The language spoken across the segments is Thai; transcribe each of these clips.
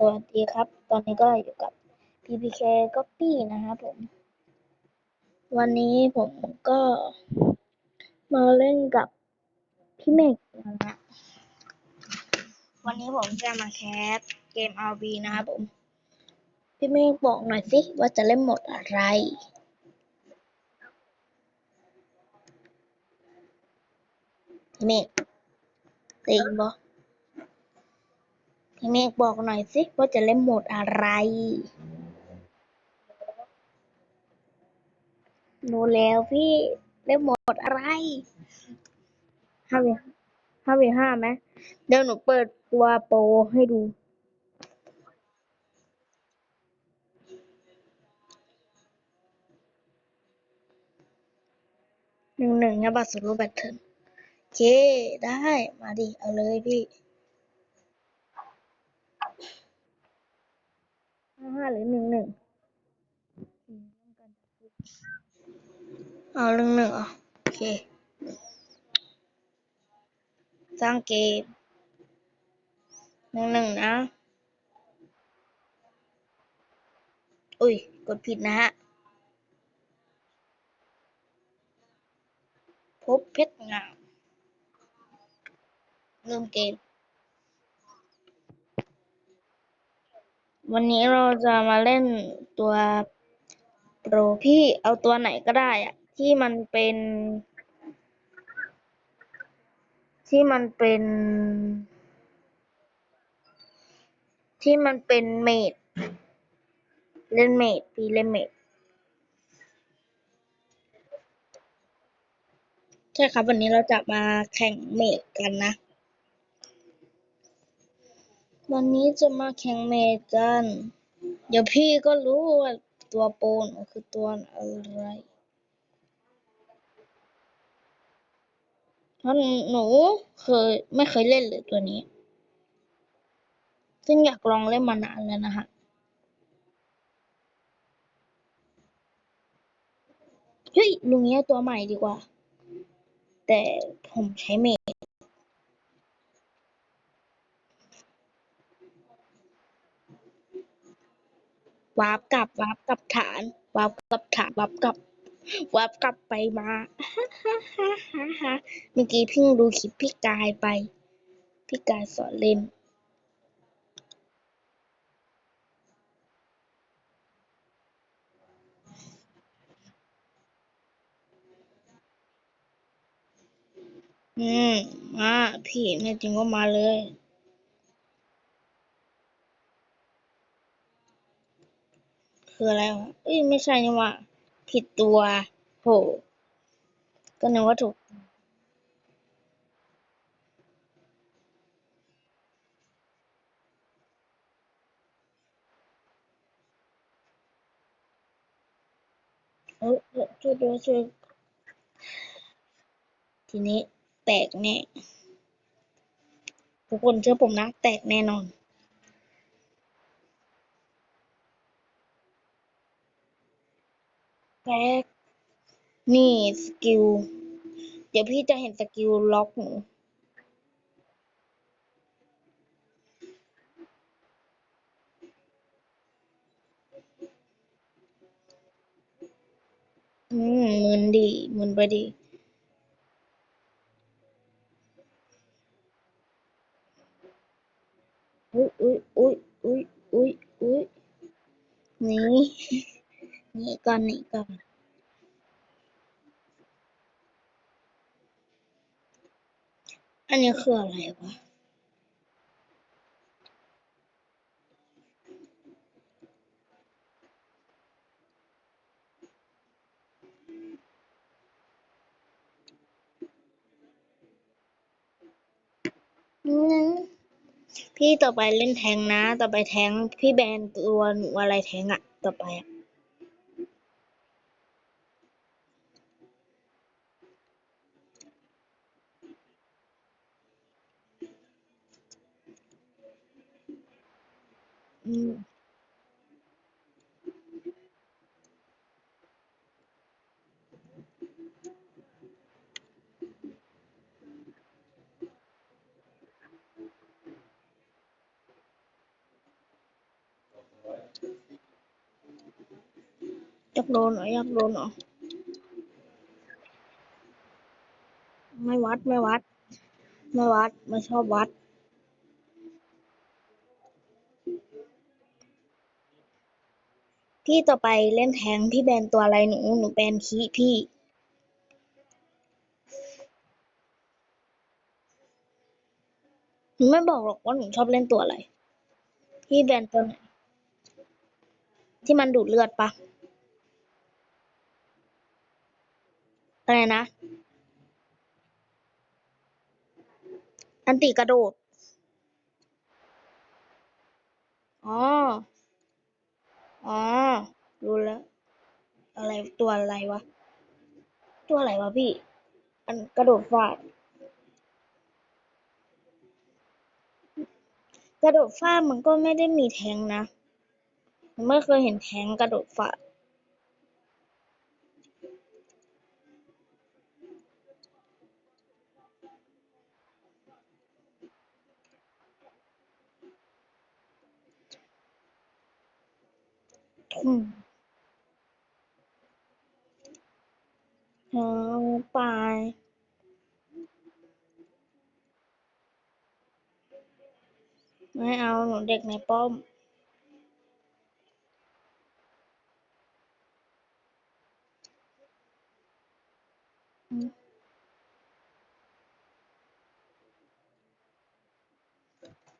สวัสดีครับ ตอนนี้ก็อยู่กับ PPK Copy นะครับผม วันนี้ผมก็มาเล่นกับพี่เมกนะฮะวันนี้ผมจะมาแคสเกม RV นะครับผม พี่เมกบอกหน่อยสิว่าจะเล่นหมดอะไร พี่เมกได้ยินบ่ พี่เมกบอกหน่อยสิว่าจะเล่นโหมดอะไร รู้แล้วพี่เล่นโหมดอะไรห้าวีห้าวีห้าไหมเดี๋ยวหนูเปิดตัวโปรให้ดู หนึ่งหนึ่งนะบัตรสรุปแบตเทิลโอเค ได้ มาดิ เอาเลยพี่าห้าหรือหนึ่งหนึ่งเอาหนึ่งหนึ่งอะโอเค สร้างเกมหนึ่งหนึ่งนะ อุ้ย กดผิดนะฮะ พบเพชรงามเริ่มเกม วันนี้เราจะมาเล่นตัวโปรพี่เอาตัวไหนก็ได้อะที่มันเป็น ที่มันเป็น ที่มันเป็นเมดเล่นเมดพีเล่นเมดใช่ครับวันนี้เราจะมาแข่งเมดกันนะ วันนี้จะมาแข่งเมดกัน เดี๋ยวพี่ก็รู้ว่าตัวโปนคือตัวอะไรเพราะหนูเคยไม่เคยเล่นเลยตัวนี้ ซึ่งอยากลองเล่นมานานแล้วนะฮะเฮ้ยลุงเนี้ยตัวใหม่ดีกว่า แต่ผมใช้เมด วาร์ปกลับวาร์ปกลับฐานวาร์ปกลับฐานวาร์ปกลับวาร์ปกลับไปมาเมื่อกี้เพิ่งดูคลิปพี่กายไปพี่กายสอนเล่นอืมมาพี่แน่จริงก็มาเลย คืออะไรวะเอ้ยไม่ใช่นี่ว่าผิดตัวโหก็นึกว่าถูกเออเออช่วยด้วยช่วยทีนี้แตกแน่ทุกคนเชื่อผมนะ แตกแน่นอน แตกนี่สกิล เดี๋ยวพี่จะเห็นสกิลล็อกหนูอืมมึนดีมึนไปดี อุ้ยอุ้ยอุ้ยอุ้ยอุ้ยอุ้ยนี่ นี่ก่อนนี่ก่อนอันนี้คืออะไรวะอืมพี่ต่อไปเล่นแทงนะ ต่อไปแทงพี่แบนตัวหนูอะไรแทงอะต่อไปอะ Ừm. Chắc đô nữa, chắc đô nữa. mấy watt mấy watt mấy watt mấy số watt พี่ต่อไปเล่นแทงพี่แบนตัวอะไรหนู หนูแบนคีพี่ หนูไม่บอกหรอกว่าหนูชอบเล่นตัวอะไร พี่แบนตัวไหน ที่มันดูดเลือดปะอะไรนะ อันติกระโดด อ๋อ อ๋อ รู้แล้ว อะไรตัวอะไรวะ ตัวอะไรวะพี่ อันกระโดดฟาด กระโดดฟาดมันก็ไม่ได้มีแทงนะ ผมไม่เคยเห็นแทงกระโดดฟาด ทุ่มเอาไปไม่เอาหนูเด็กในป้อม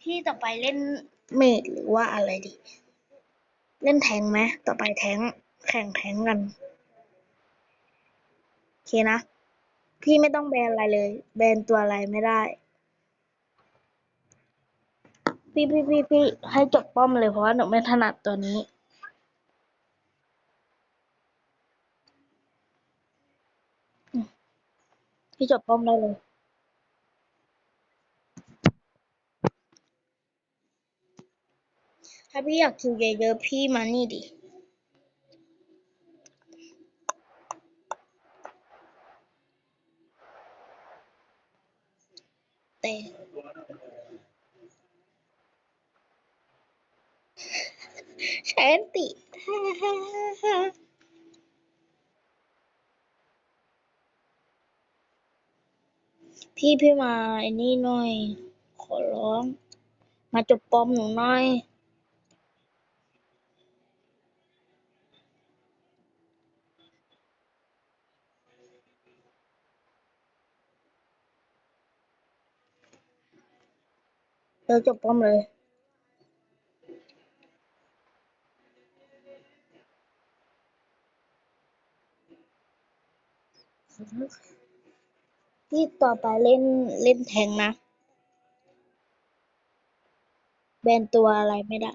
พี่ต่อไปเล่นเมดหรือว่าอะไรดี เล่นแทงไหมต่อไปแทงแข่งแทงกันโอเคนะ พี่ไม่ต้องแบนอะไรเลย แบนตัวอะไรไม่ได้ พี่พี่พี่พี่ให้จบป้อมเลยเพราะว่าหนูไม่ถนัดตัวนี้พี่จบป้อมได้เลย ถ้าพี่อยากคิวเยอะๆพี่มานี่ดิ เตะใช้อันติพี่พี่มาไอ้นี่หน่อย ขอร้อง มาจบปอมหนูหน่อย เดี๋ยวจบป้อมเลยที่ต่อไปเล่นเล่นแทงนะ แบนตัวอะไรไม่ได้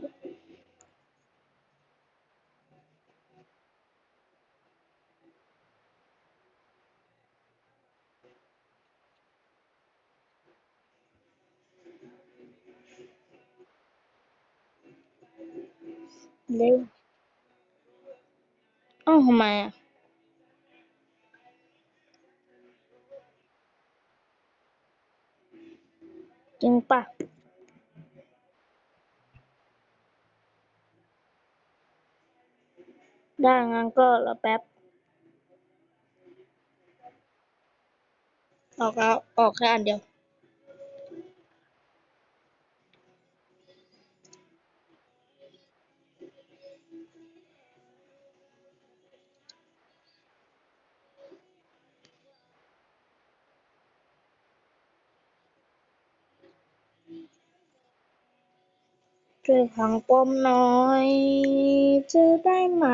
เร็วอ้าวทำไมอะจริงปะได้งั้นก็รอแป๊บ ออกแล้วออกแค่อันเดียว ช่วยพังป้อมหน่อยจะได้ไหม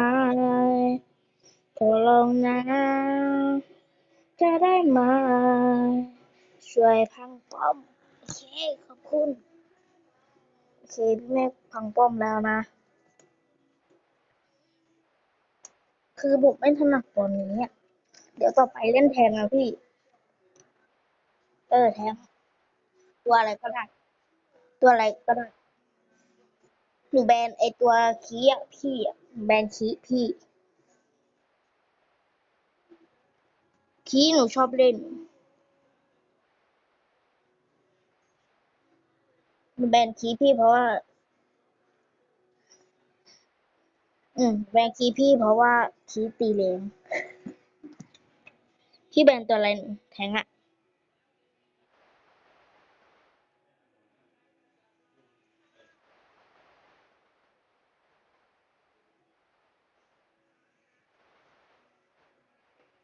ขอลองนะ จะได้ไหมช่วยพังป้อมโอเคขอบคุณโอเคพี่เมฆพังป้อมแล้วนะ คือผมไม่ถนัดตัวนี้เดี๋ยวต่อไปเล่นแทงนะพี่ เออแทงตัวอะไรก็ได้ ตัวอะไรก็ได้ หนูแบนไอตัวคีอะพี่อะแบนคีพี่ คีหนูชอบเล่น หนูแบนคีพี่เพราะว่า อืมแบนคีพี่เพราะว่าคีตีแรงพี่แบนตัวอะไรหนูแทงอะ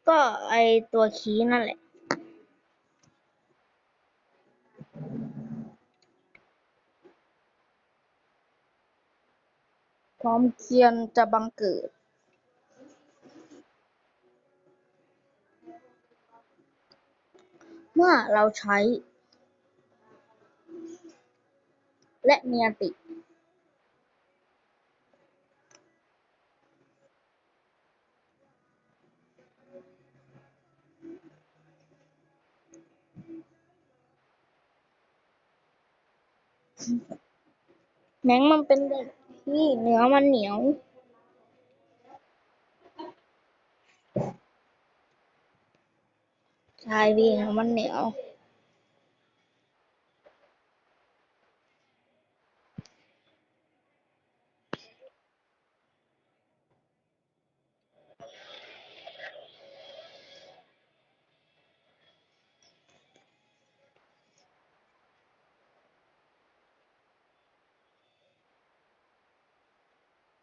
ก็ไอตัวคีย์นั่นแหละ พร้อมเคียนจะบังเกิด เมื่อเราใช้ และมีอติ แมงมันเป็นเด็กที่เนื้อมันเหนียว ใช่พี่เนื้อมันเหนียว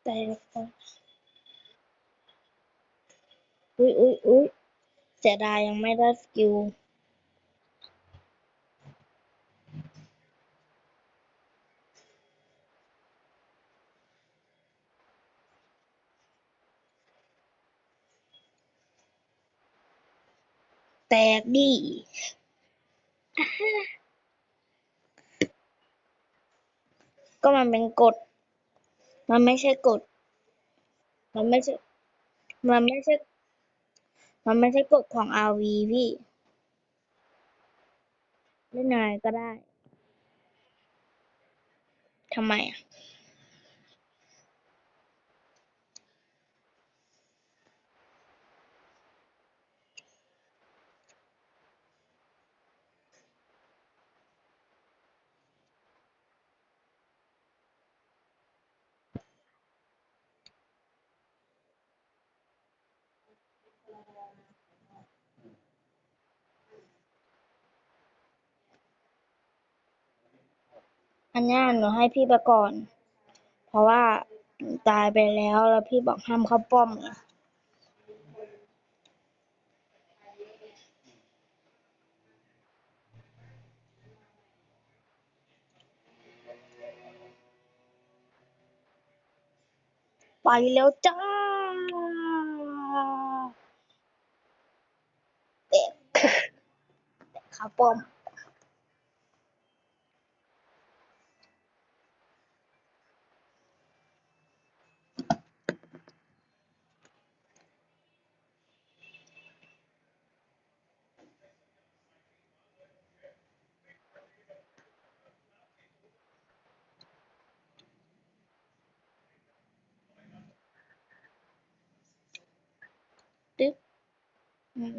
แต่อุ้ยอุ้ยอุ้ยเสียดายยังไม่ได้สกิลแตกดิก็มันเป็นกฎ มันไม่ใช่กฎ มันไม่ใช่ มันไม่ใช่ มันไม่ใช่กฎของ RV พี่ เล่นอะไรก็ได้ ทำไมอะ อันเนี้ยหนูให้พี่ไปก่อน เพราะว่าตายไปแล้วแล้วพี่บอกห้ามเข้าป้อมไงไปแล้วจ้าเด็กเข้าป้อม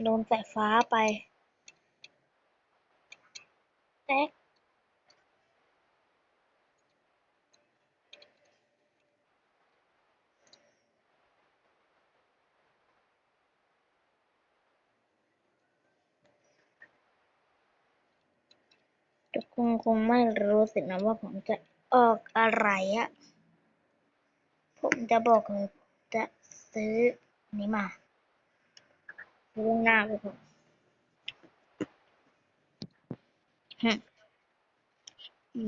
โดนสายฟ้าไปแต๊กทุกคนคงไม่รู้สินะว่าผมจะออกอะไรอะ ผมจะบอกเลยจะซื้อนี้มา ซื้อหน้าไปผมหึ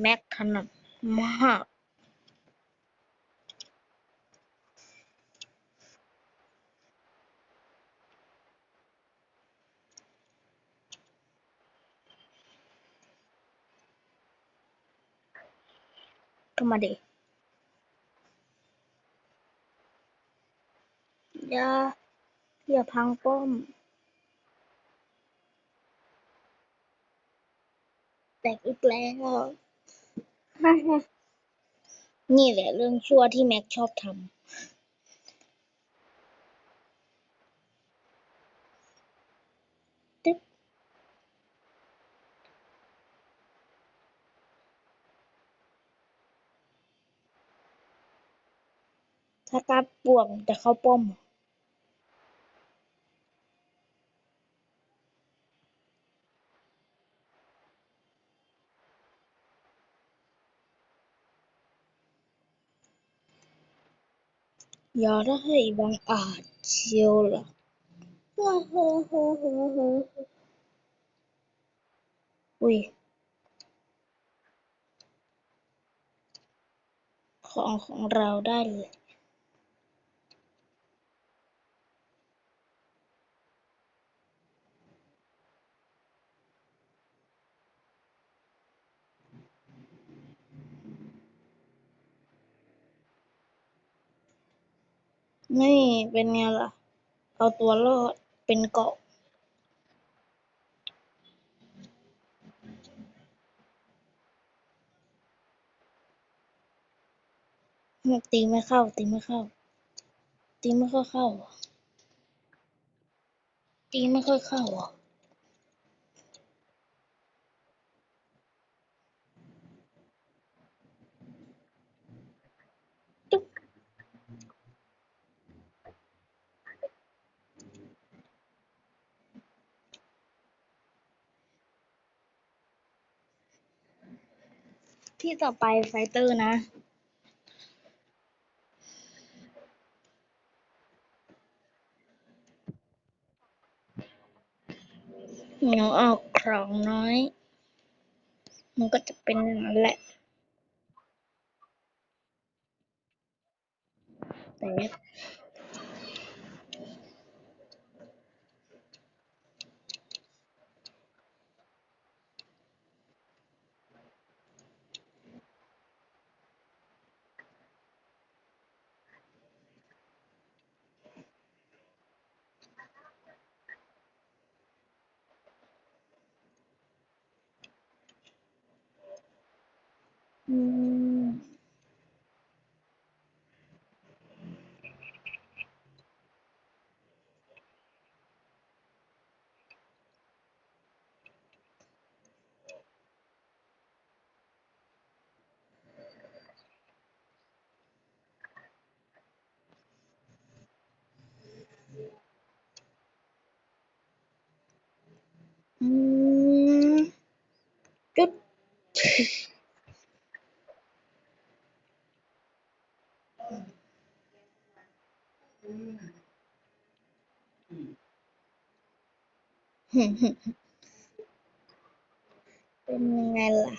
แม็กถนัดมากก็มาดิอย่าอย่าพังป้อม แตกอีกแล้ว นี่แหละเรื่องชั่วที่แม็กชอบทำตึ๊บถ้าการ์ดบวกจะเข้าป้อม อย่าได้บังอาจเชียวล่ะอุ้ย ของของเราได้เลย นี่เป็นไงล่ะ เอาตัวรอดเป็นเกาะ ตีไม่เข้า ตีไม่เข้า ตีไม่ค่อยเข้า ตีไม่ค่อยเข้าอะ จุ๊บ ที่ต่อไปไฟเตอร์นะ หนียวออกครองน้อย มันก็จะเป็นอย่างนั้นแหละ แต่ อืม อืม จุด เป็นยังไงล่ะ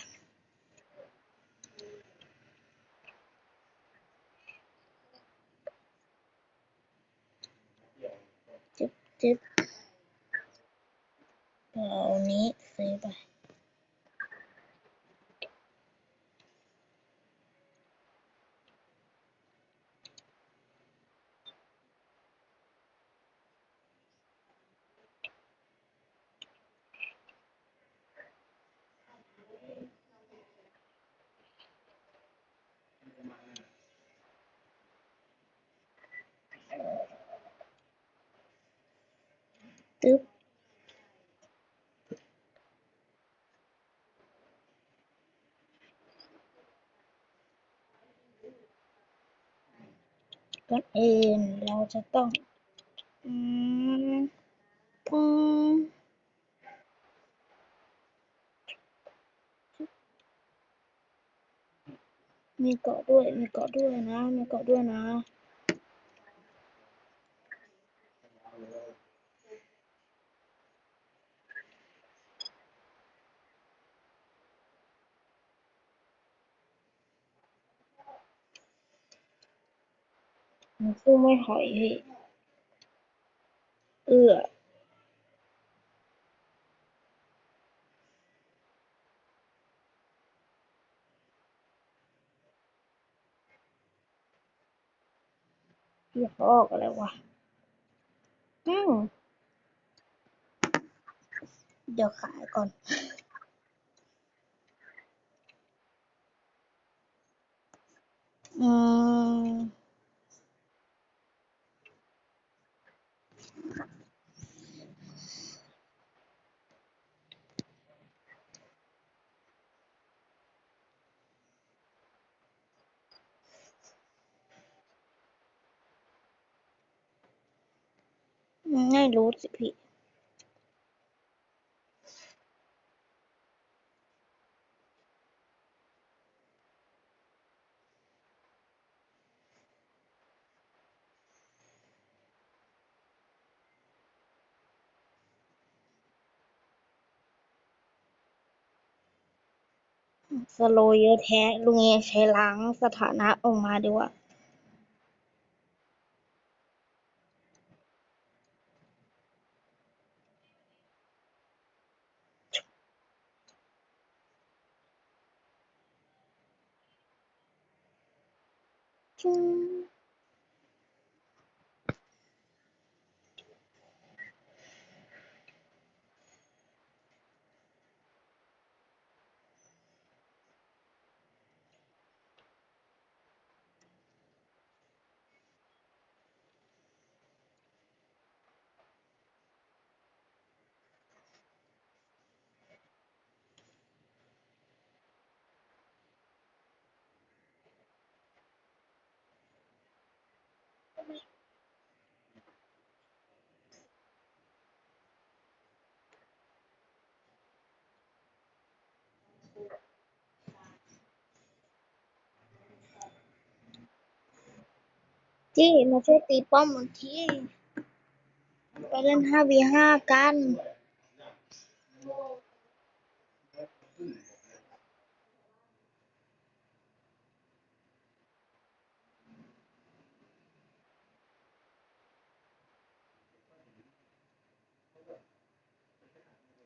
จึ๊บจึ๊บเอานนี้ซื้อไป ตึ๊บ ก่อนอื่นเราจะต้องอืมอืมมีเกาะด้วย มีเกาะด้วยนะ มีเกาะด้วยนะ ไม่ถอยพี่เอื้อพี่เขาออกอะไรวะอืมเดี๋ยวขายก่อนอืม ไม่รู้สิพี่สโลเยอะแท้ลุงเอใช้ล้างสถานะออกมาดีกว่า จุ๊ง จี้มาช่วยตีป้อมหน่อยทีไปเล่น 5v5 กัน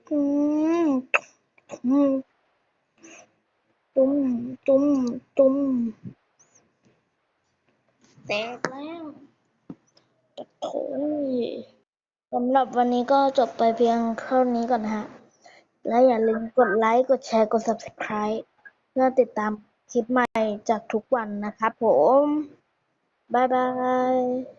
อืมอืมตุ้ม ตุ้ม ตุ้ม แตกแล้วตะโถ่สำหรับวันนี้ก็จบไปเพียงเท่านี้ก่อนฮะ และอย่าลืมกดไลค์ กดแชร์ กด subscribe เพื่อติดตามคลิปใหม่จากทุกวันนะครับผม บ๊ายบาย